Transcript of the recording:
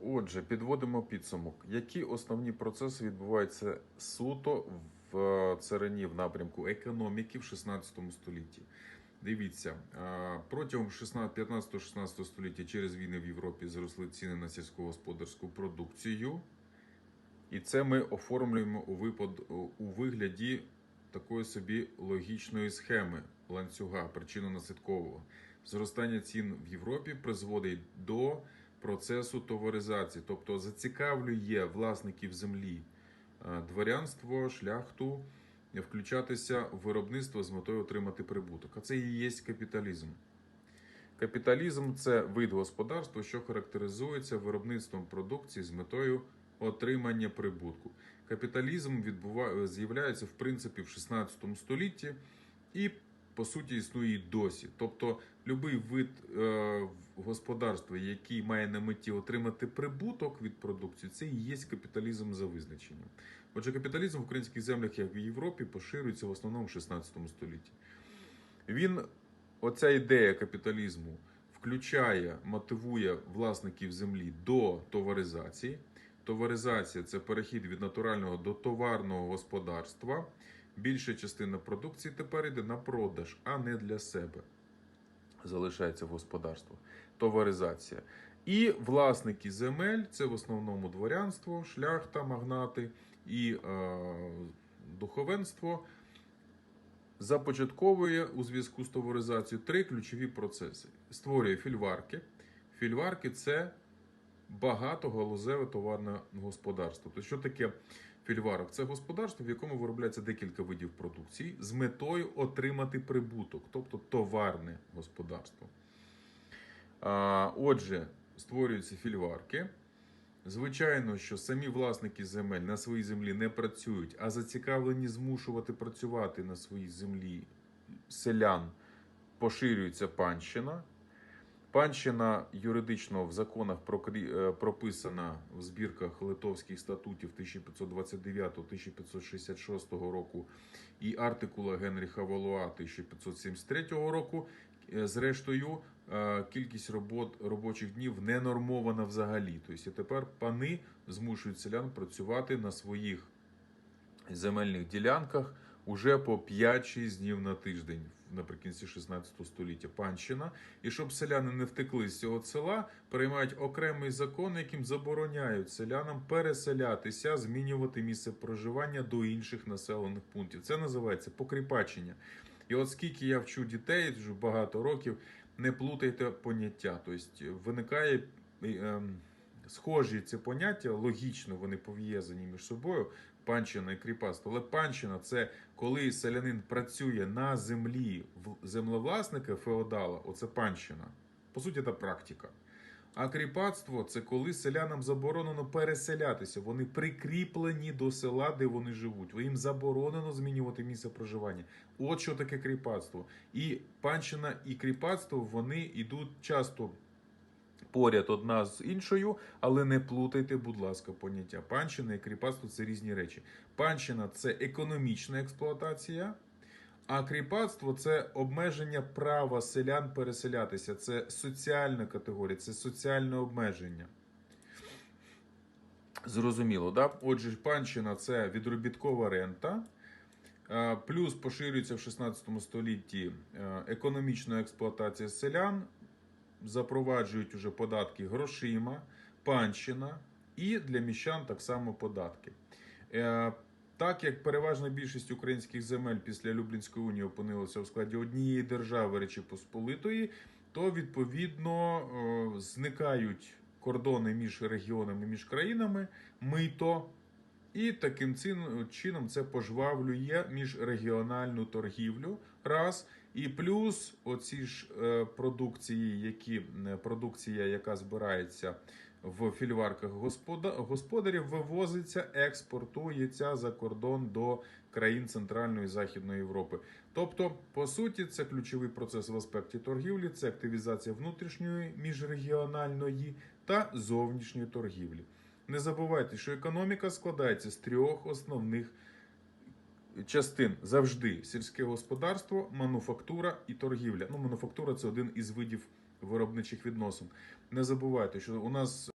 Отже, підводимо підсумок. Які основні процеси відбуваються суто в е, царині в напрямку економіки в 16 столітті? Дивіться, е, протягом 15-16 століття через війни в Європі зросли ціни на сільськогосподарську продукцію, і це ми оформлюємо у, випад... у вигляді такої собі логічної схеми ланцюга причинно-наслідкового. Зростання цін в Європі призводить до процесу товаризації, тобто зацікавлює власників землі е, дворянство, шляхту включатися в виробництво з метою отримати прибуток. А це і є капіталізм. Капіталізм це вид господарства, що характеризується виробництвом продукції з метою отримання прибутку. Капіталізм відбуває, з'являється в принципі в 16 столітті і по суті існує і досі. Тобто, будь-який вид е, господарства, який має на меті отримати прибуток від продукції, це і є капіталізм за визначенням. Отже, капіталізм в українських землях, як в Європі, поширюється в основному в 16 столітті. Він, оця ідея капіталізму, включає, мотивує власників землі до товаризації. Товаризація це перехід від натурального до товарного господарства. Більша частина продукції тепер йде на продаж, а не для себе. Залишається в господарствах. Товаризація. І власники земель це в основному дворянство, шляхта, магнати і е, духовенство. Започатковує у зв'язку з товаризацією три ключові процеси: створює фільварки. Фільварки це багатогалузеве товарне господарство. То що таке фільварок? Це господарство, в якому виробляється декілька видів продукції з метою отримати прибуток, тобто товарне господарство. Отже, створюються фільварки. Звичайно, що самі власники земель на своїй землі не працюють, а зацікавлені змушувати працювати на своїй землі селян поширюється панщина. Панщина юридично в законах е, прописана в збірках литовських статутів 1599-1566 року і артикула Генріха Валуа 1573 року. Е, Зрештою, е, кількість робот, робочих днів не нормована взагалі. Тобто тепер пани змушують селян працювати на своїх земельних ділянках уже по 5-6 днів на тиждень наприкінці 16 століття панщина. І щоб селяни не втекли з цього села, приймають окремий закон, яким забороняють селянам переселятися, змінювати місце проживання до інших населених пунктів. Це називається покріпачення. І от скільки я вчу дітей вже багато років, не плутайте поняття. Тобто виникає. ем, Схожі ці поняття, логічно вони пов'язані між собою, панщина і кріпацтво. Але панщина це коли селянин працює на землі землевласника феодала, оце панщина. По суті, це практика. А кріпацтво це коли селянам заборонено переселятися. Вони прикріплені до села, де вони живуть. Їм заборонено змінювати місце проживання. От що таке кріпацтво. І панщина і кріпацтво вони йдуть часто поряд одна з іншою, але не плутайте, будь ласка, поняття. Панщина і кріпацтво це різні речі. Панщина це економічна експлуатація, а кріпацтво це обмеження права селян переселятися. Це соціальна категорія, це соціальне обмеження. Зрозуміло, да? Отже, панщина це відробіткова рента. Е, Плюс поширюється в 16 столітті е, економічна експлуатація селян, запроваджують уже податки грошима, панщина і для міщан так само податки. Е, Так як переважна більшість українських земель після Люблінської унії опинилася у складі однієї держави Речі Посполитої, то відповідно е, зникають кордони між регіонами, між країнами, мито. І таким чином це пожвавлює міжрегіональну торгівлю. Раз. І плюс оці ж е, продукції, які е, продукція, яка збирається в фільварках господа, господарів, вивозиться, експортується за кордон до країн Центральної і Західної Європи. Тобто, по суті, це ключовий процес в аспекті торгівлі, це активізація внутрішньої міжрегіональної та зовнішньої торгівлі. Не забувайте, що економіка складається з трьох основних частин завжди: сільське господарство, мануфактура і торгівля. Ну, мануфактура це один із видів виробничих відносин. Не забувайте, що у нас